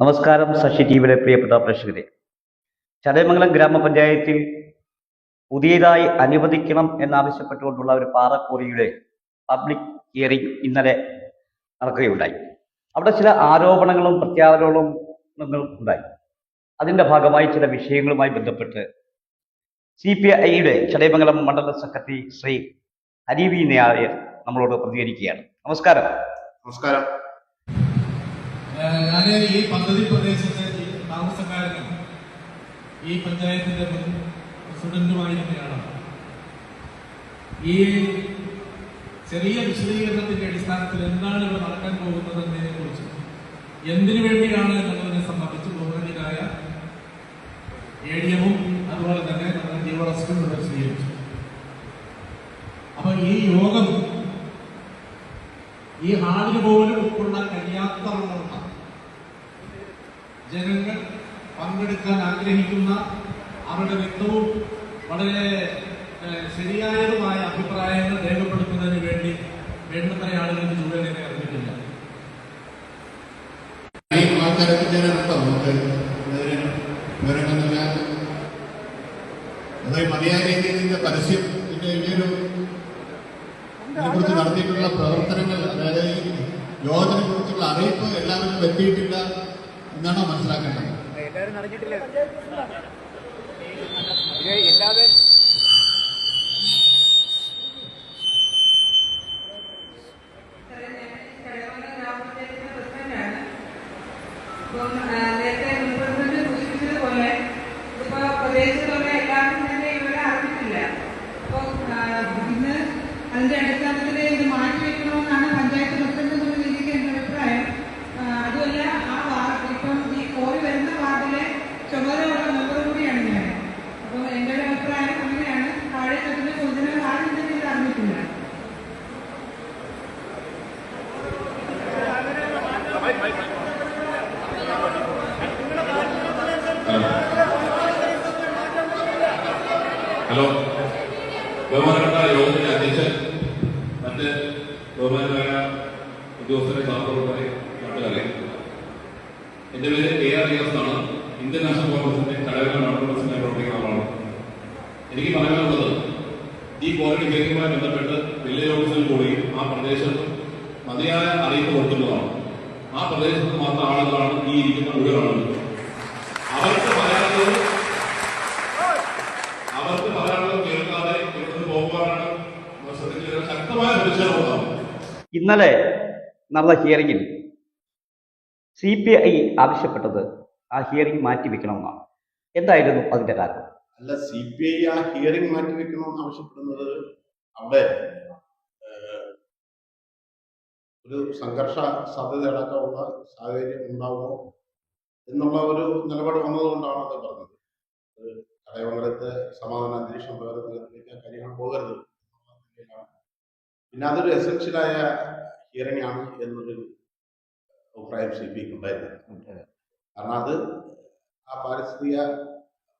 നമസ്കാരം ശശി ടി വിയുടെ പ്രിയപ്പെട്ട പ്രേക്ഷകരെ ചടയമംഗലം ഗ്രാമപഞ്ചായത്തിൽ പുതിയതായി അനുവദിക്കണം എന്നാവശ്യപ്പെട്ടുകൊണ്ടുള്ള ഒരു പാറക്കോറിയുടെ പബ്ലിക് ഹിയറിംഗ് ഇന്നലെ നടക്കുകയുണ്ടായി. അവിടെ ചില ആരോപണങ്ങളും പ്രത്യാരോപണങ്ങളും ഉണ്ടായി. അതിന്റെ ഭാഗമായി ചില വിഷയങ്ങളുമായി ബന്ധപ്പെട്ട് സി പി ഐയുടെ ചടയമംഗലം മണ്ഡലം സെക്രട്ടറി ശ്രീ ഹരിവി നായർ നമ്മളോട് പ്രതികരിക്കുകയാണ്. നമസ്കാരം. നമസ്കാരം. ഞാൻ ഈ പദ്ധതി പ്രദേശത്തെ താമസക്കാരനും ഈ പഞ്ചായത്തിന്റെ മുൻ പ്രസിഡന്റുമായിരുന്നയാണ് ഈ ചെറിയ വിശദീകരണത്തിന്റെ അടിസ്ഥാനത്തിൽ എന്താണ് ഇവിടെ നടക്കാൻ പോകുന്നത് എന്നതിനെ കുറിച്ച് എന്തിനു വേണ്ടിയാണ് എന്നുള്ളതിനെ സംബന്ധിച്ച് ബഹുമാന്യരായ എ ഡി എമ്മും അതുപോലെ തന്നെ നമ്മുടെ ഡിവറസ്റ്റും ഇവിടെ സ്വീകരിച്ചു അപ്പൊ ഈ യോഗം ഈ ഹാളിന് പോലും ഉൾക്കൊള്ളാൻ കഴിയാത്തവണ്ണമുള്ള ജനങ്ങൾ പങ്കെടുക്കാൻ ആഗ്രഹിക്കുന്ന അവരുടെ വ്യക്തവും വളരെ ശരിയായതുമായ അഭിപ്രായങ്ങൾ രേഖപ്പെടുത്തുന്നതിന് വേണ്ടി വേണ്ടത്ര ആളുകൾക്ക് ചുവടെ അറിഞ്ഞിട്ടില്ല മതിയായ രീതിയിൽ പരസ്യം ഇനിയൊരു ഇതിനെക്കുറിച്ച് നടത്തിയിട്ടുള്ള പ്രവർത്തനങ്ങൾ അതായത് യോഗത്തിനെ കുറിച്ചുള്ള അറിയിപ്പ് എല്ലാവർക്കും എത്തിയിട്ടില്ല എന്നാണ് മനസ്സിലാക്കേണ്ടത്? എല്ലാവരും നടന്നിട്ടില്ല. ഇത് എല്ലാവരും ഇപ്പം നേരത്തെ മുൻപ്രസിഡന്റ് സൂചിപ്പിച്ചതുപോലെ ഇതിപ്പോ പ്രദേശത്തുള്ള എല്ലാവർക്കും തന്നെ ഇവരെ അറിഞ്ഞിട്ടില്ല. അപ്പോൾ ഇന്ന് അതിന്റെ അടിസ്ഥാനത്തിൽ ഇത് മാറ്റിവെക്കണമെന്നാണ് പഞ്ചായത്ത് പ്രസിഡന്റ് എന്നുള്ള രീതിക്ക് എന്റെ അഭിപ്രായം ആ, അതുമല്ല ആ വാർഡ് ഇപ്പം ഈ കോറി വരുന്ന വാർഡിലെ ചുമതലയുള്ള മെമ്പർ കൂടിയാണ് ഞാൻ അപ്പോൾ എന്റെ ഒരു അഭിപ്രായം അങ്ങനെയാണ് താഴെ തട്ടിലെ പൊതുജനങ്ങൾ ആരും തന്നെ ഇത് അറിഞ്ഞിട്ടില്ല ഹലോ ബഹുമാനപ്പെട്ട യോഗത്തിന്റെ അധ്യക്ഷൻ മറ്റ് ബഹുമാനമായ ഉദ്യോഗസ്ഥരെ സാർത്തോടെ നാട്ടുകാരെ എന്റെ പേര് എ ആർ റിയാസ് ആണ്. ഇന്ത്യൻ നാഷണൽ കോൺഗ്രസിന്റെ എനിക്ക് പറയാനുള്ളത് ഈ കോറിന് കേസുമായി ബന്ധപ്പെട്ട് വില്ലേജ് ഓഫീസിൽ കൂടി ആ പ്രദേശത്ത് മതിയായ അറിയിപ്പ് കൊടുക്കുന്നതാണ്. ആ പ്രദേശത്ത് മാത്രം ആളുകളാണ് ഈ ഇരിക്കുന്ന മുഴുവൻ അവർക്ക് പറയാനുള്ളത് അവർക്ക് പറയാനുള്ളത് കേൾക്കാതെ ഇവിടുന്ന് പോകുവാനാണ്. ശക്തമായ പ്രതിഷേധം ഇന്നലെ നടന്ന ഹിയറിംഗിൽ സി പി ഐ ആവശ്യപ്പെട്ടത് ആ ഹിയറിംഗ് മാറ്റിവെക്കണമെന്നാണ് എന്തായിരുന്നു അതിന്റെ കാരണം? അല്ല സി പി ഐ ആ ഹിയറിംഗ് മാറ്റിവെക്കണമെന്ന് ആവശ്യപ്പെടുന്നത് അവിടെ ഒരു സംഘർഷ സാധ്യത അടക്കമുള്ള സാഹചര്യം ഉണ്ടാവുമോ എന്നുള്ള ഒരു നിലപാട് വന്നതുകൊണ്ടാണ് അത് പറഞ്ഞത്. കടയമംഗലത്തെ സമാധാന അന്തരീക്ഷം തലത്തിലേക്ക് കാര്യങ്ങൾ പോകരുത്. പിന്നെ അതൊരു എസെൻഷ്യലായ ഹിയറിംഗ് ആണ് എന്നൊരു അഭിപ്രായം സി പി ഉണ്ടായിരുന്നത് ഉണ്ടായിരുന്നു കാരണം അത് ആ പാരിസ്ഥിതിക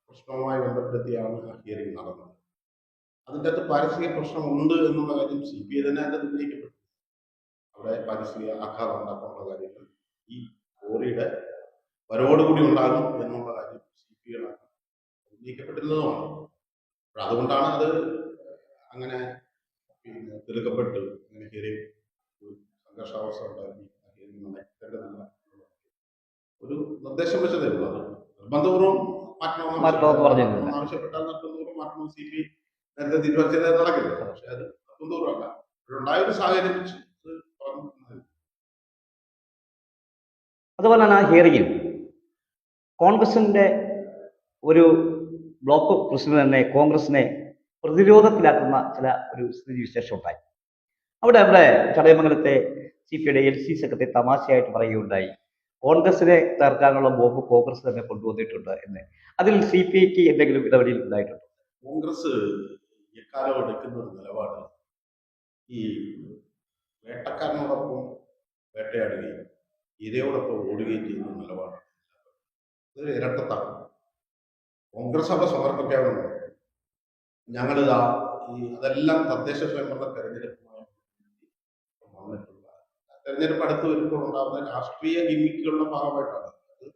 പ്രശ്നവുമായി ബന്ധപ്പെടുത്തിയാണ് ആ ഹിയറിംഗ് നടന്നത്. അതിന്റെ അകത്ത് പാരിസ്ഥിതിക പ്രശ്നം ഉണ്ട് എന്നുള്ള കാര്യം സി പി ഐ തന്നെ അതിൽ ഉന്നയിക്കപ്പെട്ടു. അവിടെ പാരിസ്ഥിതിക ആഘാതം ഉണ്ടാക്കാനുള്ള കാര്യങ്ങൾ ഈ കോറിയുടെ വരവോടുകൂടി ഉണ്ടാകും എന്നുള്ള കാര്യം സി പി ഐ ഉന്നയിക്കപ്പെട്ടിരുന്നതുമാണ്. അപ്പോൾ അതുകൊണ്ടാണ് അത് അങ്ങനെ പിന്നെ തീർക്കപ്പെട്ട് അങ്ങനെ ഹിയറിംഗ് സംഘർഷാവസ്ഥ ഉണ്ടാക്കി ആ ഹിയറിംഗ് നടത്തേണ്ടതില്ല ഒരു നിർദ്ദേശം വെച്ചതേ ഉള്ളൂ നിർബന്ധപൂർവം മാറ്റണമെന്ന് പറഞ്ഞിരുന്നില്ല. ആവശ്യപ്പെട്ടാൽ നിർബന്ധപൂർവം മാറ്റണം സി പി നേരത്തെ തീരുമാനിച്ചത് നടക്കില്ല. പക്ഷെ അത് നിർബന്ധപൂർവമല്ല. ഉണ്ടായ ഒരു സാഹചര്യം വെച്ച്. അതുപോലെ തന്നെ ആ ഹിയറിംഗിൽ കോൺഗ്രസിന്റെ ഒരു ബ്ലോക്ക് പ്രസിഡന്റ് തന്നെ കോൺഗ്രസിനെ പ്രതിരോധത്തിലാക്കുന്ന ചില ഒരു സ്ഥിതി വിശേഷം ഉണ്ടായി. അവിടെ അവിടെ ചടയമംഗലത്തെ സി പി ഐയുടെ എൽ സി സെക്രട്ടറി തമാശയായിട്ട് പറയുകയുണ്ടായി. കോൺഗ്രസിനെ തകർക്കാനുള്ള ബോംബ് കോൺഗ്രസ് തന്നെ കൊണ്ടുവന്നിട്ടുണ്ട് എന്ന്. അതിൽ സി പി ഐക്ക് എന്തെങ്കിലും ഇടപെടൽ ഉണ്ടായിട്ടുണ്ട്? കോൺഗ്രസ് എക്കാലം എടുക്കുന്ന ഒരു നിലപാട് ഈ വേട്ടക്കാരനോടൊപ്പം വേട്ടയാടുകയും ഇരയോടൊപ്പം ഓടുകയും ചെയ്യുന്ന നിലപാട് ഇരട്ടത്താണ് കോൺഗ്രസ് അവിടെ സമർപ്പിക്കാവുന്ന ഞങ്ങളിതാ ഈ അതെല്ലാം തദ്ദേശ സ്വയംഭരണ വന്നിട്ടുള്ള തെരഞ്ഞെടുപ്പ് അടുത്ത് വരുമ്പോൾ ഉണ്ടാകുന്ന രാഷ്ട്രീയ ഗിമ്മിക്കുകളുടെ ഭാഗമായിട്ടാണ്. അത്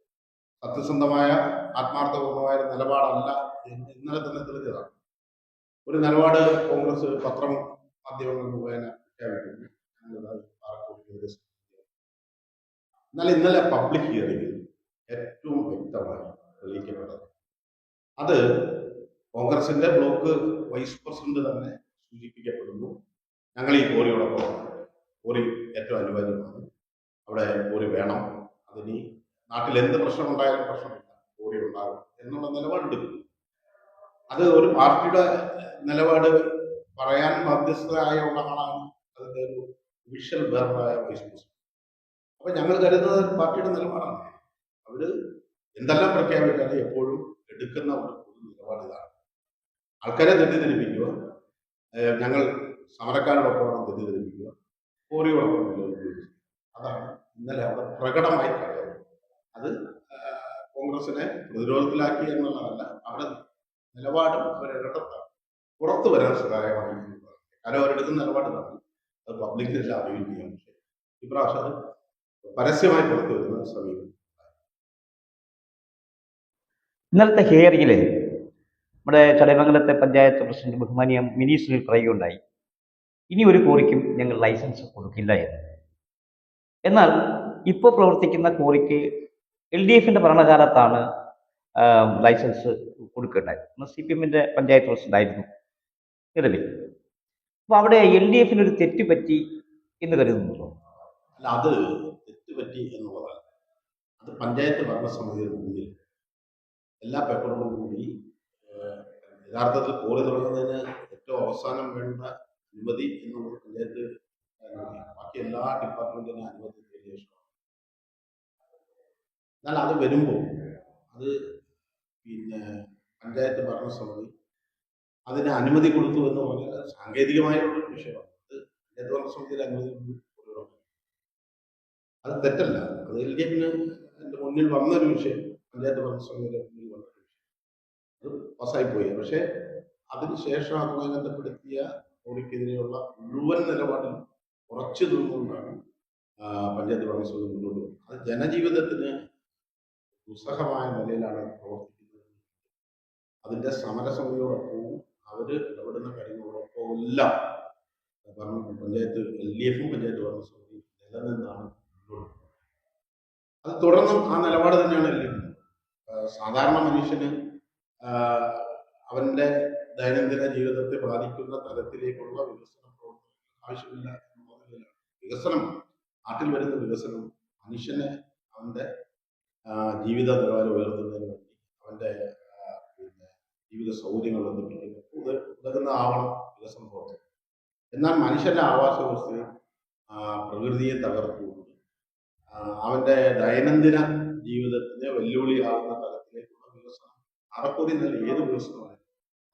സത്യസന്ധമായ ആത്മാർത്ഥപൂർണമായ നിലപാടല്ല എന്ന് ഇന്നലെ തന്നെ തെളിഞ്ഞതാണ്. ഒരു നിലപാട് കോൺഗ്രസ് പത്രം മാധ്യമങ്ങൾ മുഖേന എന്നാൽ ഇന്നലെ പബ്ലിക് ഹിയറിംഗിൽ ഏറ്റവും വ്യക്തമായി തെളിയിക്കപ്പെട്ടത് അത് കോൺഗ്രസിന്റെ ബ്ലോക്ക് വൈസ് പ്രസിഡന്റ് തന്നെ സൂചിപ്പിക്കപ്പെടുന്നു. ഞങ്ങൾ ഈ കോറിയോടൊപ്പമാണ് കോറി ഏറ്റവും അനിവാര്യമാണ്. അവിടെ കോറി വേണം. അതിനി നാട്ടിൽ എന്ത് പ്രശ്നമുണ്ടായാലും പ്രശ്നമില്ല. കോറി ഉണ്ടാകും എന്നുള്ള നിലപാടെടുക്കും അത് ഒരു പാർട്ടിയുടെ നിലപാട് പറയാൻ ബാധ്യസ്ഥയായ ഉള്ള ആളാണ് അതിന്റെ ഒരു വിഷ്വൽ ബേറായ വൈസ് പ്രസിഡന്റ് അപ്പൊ ഞങ്ങൾ കരുതുന്നത് പാർട്ടിയുടെ നിലപാടാണ്. അവർ എന്തെല്ലാം പ്രഖ്യാപിച്ചാലും എപ്പോഴും എടുക്കുന്ന ഒരു പൊതു നിലപാട് ഇതാണ്. ആൾക്കാരെ തെറ്റിദ്ധരിപ്പിക്കുക ഞങ്ങൾ ഞങ്ങൾ സമരക്കാരോടൊപ്പമാണ് തെറ്റിദ്ധരിപ്പിക്കുക. കോറിയോടൊപ്പം അതാണ് ഇന്നലെ അവിടെ പ്രകടമായി അത് കോൺഗ്രസിനെ പ്രതിരോധത്തിലാക്കി എന്നുള്ളതല്ല അവിടെ നിലപാടും അവരിടത്താണ് പുറത്തു വരാൻ സഹായമായി കാരണം അവരെടുക്കുന്ന നിലപാടിലാണ് അത് പബ്ലിക്കിനെല്ലാം അറിയിക്കുകയാണ്. പക്ഷേ ഇപ്രാവശ്യം അത് പരസ്യമായി പുറത്തു വരുന്ന ഇന്നലത്തെ ഹിയറിങ്ങിൽ നമ്മുടെ ചടയമംഗലത്തെ പഞ്ചായത്ത് പ്രസിഡന്റ് ബഹുമാനിയ മിനി സുനിൽ പറയുകയുണ്ടായി. ഇനി ഒരു കോറിക്കും ഞങ്ങൾ ലൈസൻസ് കൊടുക്കില്ല എന്ന്. എന്നാൽ ഇപ്പോൾ പ്രവർത്തിക്കുന്ന കോറിക്ക് എൽ ഡി എഫിന്റെ ഭരണകാലത്താണ് ലൈസൻസ് കൊടുക്കേണ്ടത്. സി പി എമ്മിന്റെ പഞ്ചായത്ത് പ്രസിഡന്റ് ആയിരുന്നു. നിലവിൽ അപ്പോൾ അവിടെ എൽ ഡി എഫിന് ഒരു തെറ്റ് പറ്റി എന്ന് കരുതുന്നുണ്ടോ? അല്ല അത് തെറ്റ് പറ്റി എന്നുള്ളതാണ് അത് പഞ്ചായത്ത് ഭരണസമിതിയുടെ മുന്നിൽ എല്ലാ പേപ്പറുകളും കൂടി യഥാർത്ഥത്തിൽ കോറി തുടങ്ങുന്നതിന് ഏറ്റവും അവസാനം വേണ്ട അനുമതി എന്നുള്ളത് പഞ്ചായത്ത് അനുമതിയാണ്. ബാക്കി എല്ലാ ഡിപ്പാർട്ട്മെന്റിനും അനുമതി നേടിയ ശേഷമാണ് എന്നാൽ അത് വരുമ്പോൾ അത് പിന്നെ പഞ്ചായത്ത് ഭരണസമിതി അതിന് അനുമതി കൊടുത്തു എന്ന് പറഞ്ഞാൽ അത് സാങ്കേതികമായ ഒരു വിഷയമാണ് അത് പഞ്ചായത്ത് ഭരണസമിതിയിൽ അനുമതി. അത് തെറ്റല്ല അത് എൽ ഡി എഫിന് എന്റെ മുന്നിൽ വന്നൊരു വിഷയം പഞ്ചായത്ത് ഭരണസമിതിയുടെ മുന്നിൽ വന്നൊരു വിഷയം അത് പാസ്സായി പോയി പക്ഷേ അതിനുശേഷം അതുമായി ബന്ധപ്പെടുത്തിയ കോടിക്കെതിരെയുള്ള മുഴുവൻ നിലപാടിൽ ഉറച്ചു നിന്നുകൊണ്ടാണ് പഞ്ചായത്ത് പഞ്ചായത്ത് സ്വന്തം മുന്നോട്ട് പോകുന്നത്. അത് ജനജീവിതത്തിന് ദുസ്സഹമായ നിലയിലാണ് പ്രവർത്തിക്കുന്നത്. അതിന്റെ സമരസമിതിയോടൊപ്പവും അവർ ഇടപെടുന്ന കാര്യങ്ങളോടൊപ്പവും എല്ലാം ഭരണ പഞ്ചായത്ത് എൽ ഡി എഫും പഞ്ചായത്ത് ഭരണസമിതി നിലനിന്നാണ് മുന്നോട്ട്. അത് തുടർന്നും ആ നിലപാട് തന്നെയാണ് എൽ ഡി എഫ്. സാധാരണ മനുഷ്യന് അവന്റെ ദൈനംദിന ജീവിതത്തെ ബാധിക്കുന്ന തരത്തിലേക്കുള്ള വികസന പ്രവർത്തനങ്ങൾ ആവശ്യമില്ല എന്ന വികസനം നാട്ടിൽ വരുന്ന വികസനം മനുഷ്യനെ അവന്റെ ജീവിത നിലവാരം ഉയർത്തുന്നതിന് വേണ്ടി അവന്റെ പിന്നെ ജീവിത സൗകര്യങ്ങൾ ഉത- ഉതകുന്ന ആവണം വികസന പ്രവർത്തനം. എന്നാൽ മനുഷ്യന്റെ ആവാസ വ്യവസ്ഥയും പ്രകൃതിയെ തകർത്തുകൊണ്ട് അവന്റെ ദൈനംദിന ജീവിതത്തിന് വെല്ലുവിളിയാവുന്ന തലത്തിലേക്കുള്ള വികസനം അറപ്പൊതി നല്ല ഏത് വികസനമാണ്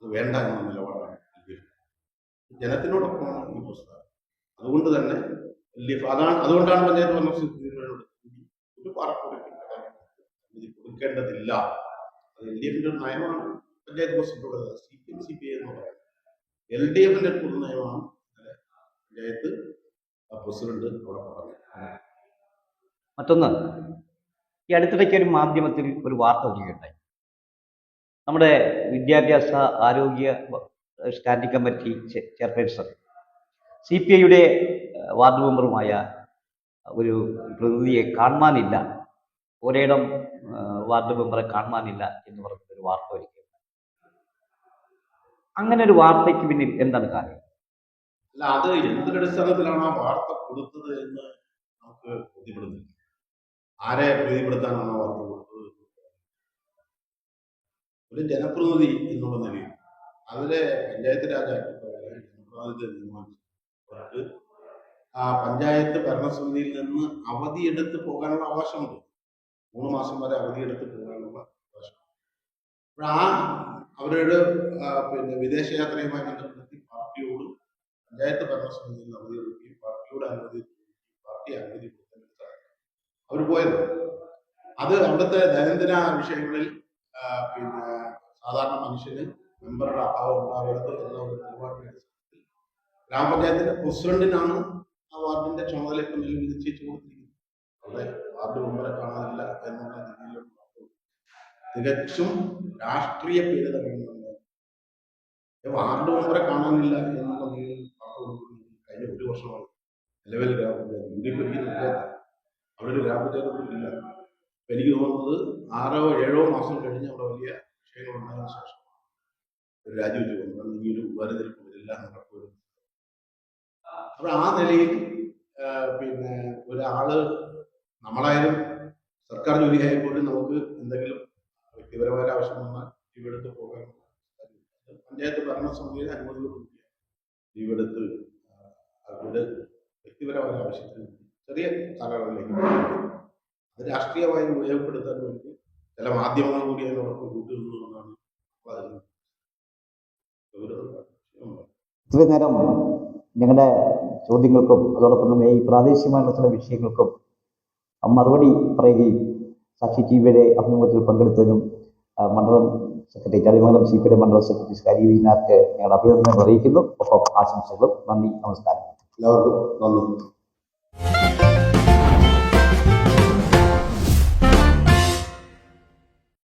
അത് വേണ്ട എന്ന നിലപാടാണ് എൽ ജനത്തിനോടൊപ്പമാണ് ഈ പ്രസ്ഥാനം അതുകൊണ്ട് തന്നെ അതാണ് അതുകൊണ്ടാണ് പഞ്ചായത്ത് ഭരണ ഒരു അനുമതി കൊടുക്കേണ്ടതില്ല. അത് എൽ ഡി എഫിന്റെ ഒരു നയമാണ്. Panchayat president C P M C P I എന്ന് പറയുന്നത് എൽ ഡി എഫിന്റെ പൊതു നയമാണ് പഞ്ചായത്ത് പ്രസിഡന്റ് അവിടെ പറഞ്ഞത്. മറ്റൊന്ന് ഈ അടുത്തിടയ്ക്ക് ഒരു മാധ്യമത്തിൽ ഒരു വാർത്ത വരികയുണ്ടായി. നമ്മുടെ വിദ്യാഭ്യാസ ആരോഗ്യ standing committee chairperson. C P ഐയുടെ വാർഡ് മെമ്പറുമായ ഒരു പ്രതിനിധിയെ കാണുവാനില്ല. ഒരേടം വാർഡ് മെമ്പറെ കാണുവാനില്ല എന്ന് പറഞ്ഞൊരു വാർത്ത ഒരിക്കും അങ്ങനെ ഒരു വാർത്തയ്ക്ക് പിന്നിൽ എന്താണ് കാര്യം? അല്ല അത് എന്തൊരടിസ്ഥാനത്തിലാണ് ആ വാർത്ത കൊടുത്തത് എന്ന് നമുക്ക് ബോധ്യപ്പെടുന്നില്ല. ആരെ പ്രീതിപ്പെടുത്താനാണ് ആ വാർത്ത കൊടുത്തത്? ഒരു ജനപ്രതിനിധി എന്നുള്ള നിലയിൽ. അതിലെ പഞ്ചായത്ത് രാജ് ആക്ട് പ്രകാരം ജനപ്രതിനിധി തീരുമാനിച്ചു അവർക്ക് ആ പഞ്ചായത്ത് ഭരണസമിതിയിൽ നിന്ന് അവധിയെടുത്ത് പോകാനുള്ള അവകാശമുണ്ട്. മൂന്ന് മാസം വരെ അവധിയെടുത്ത് പോകാനുള്ള അവകാശം. അപ്പോൾ ആ അവരുടെ പിന്നെ വിദേശയാത്രയുമായി ബന്ധപ്പെടുത്തി പാർട്ടിയോട് പഞ്ചായത്ത് ഭരണസമിതിയിൽ നിന്ന് അവധി കൊടുക്കുകയും പാർട്ടിയോട് അനുമതി പാർട്ടി അനുമതി കൊടുക്കാൻ അവർ പോയത്. അത് അവിടുത്തെ ദൈനംദിന വിഷയങ്ങളിൽ പിന്നെ സാധാരണ മനുഷ്യന് മെമ്പറുടെ അഭാവം ഉണ്ടാവരുത് എന്ന ഒരു നിലപാടിന്റെ ഗ്രാമപഞ്ചായത്തിന്റെ പ്രസിഡന്റിനാണ് ആ വാർഡിന്റെ ചുമതല ഇപ്പം നിലവിൽ നിശ്ചയിച്ചു കൊടുത്തിരിക്കുന്നത്. അവിടെ വാർഡ് മെമ്പറെ കാണാനില്ല എന്നുള്ള രീതിയിലുള്ള തികച്ചും രാഷ്ട്രീയ പേര് തന്നെയാണ് വാർഡ് മെമ്പറെ കാണാനില്ല എന്നുള്ള നിലയിൽ കഴിഞ്ഞ ഒരു വർഷമാണ് നിലവിൽ ഗ്രാമപഞ്ചായത്ത്. എഫ് അവിടെ ഒരു ഗ്രാമപഞ്ചായത്ത് ഇല്ല. എനിക്ക് തോന്നുന്നത് ആറോ ഏഴോ മാസം കഴിഞ്ഞ് അവിടെ വലിയ വിഷയങ്ങൾ ഉണ്ടായതിനു ശേഷം ഒരു രാജിവെച്ച് പോകുന്നു. കാരണം ഈ ഒരു ഉപതെരഞ്ഞെടുപ്പ് ഇതെല്ലാം നടക്കും അപ്പൊ ആ നിലയിൽ പിന്നെ ഒരാൾ നമ്മളായാലും സർക്കാർ ജോലിയായ പോലും നമുക്ക് എന്തെങ്കിലും വ്യക്തിപരമായ ആവശ്യം വന്നാൽ ലീവെടുത്ത് പോകാൻ പഞ്ചായത്ത് ഭരണസമിതിയുടെ കൊടുക്കുക ലീവെടുത്ത് അവരുടെ വ്യക്തിപരമായ ആവശ്യത്തിന് ചെറിയ കാലയളവിലേക്ക്. അത് രാഷ്ട്രീയമായി ഉപയോഗപ്പെടുത്താൻ വേണ്ടി ചില മാധ്യമങ്ങൾ കൂടി അതിനോടൊപ്പം കൂട്ടുന്നു എന്നാണ്. ഇത്രയും നേരം ഞങ്ങളുടെ ചോദ്യങ്ങൾക്കും അതോടൊപ്പം തന്നെ ഈ പ്രാദേശികമായിട്ടുള്ള ചില വിഷയങ്ങൾക്കും മറുപടി പറയുകയും സാക്ഷി ടി വിയുടെ അഭിമുഖത്തിൽ പങ്കെടുത്തതിനും മണ്ഡലം സെക്രട്ടറി ചാലിമംഗലം സി പിയുടെ മണ്ഡലം സെക്രട്ടറി കരി വീനാർക്ക് ഞങ്ങളുടെ അഭിനന്ദനങ്ങൾ അറിയിക്കുന്നു. ഒപ്പം ആശംസകളും നന്ദി നമസ്കാരം. എല്ലാവർക്കും നന്ദി.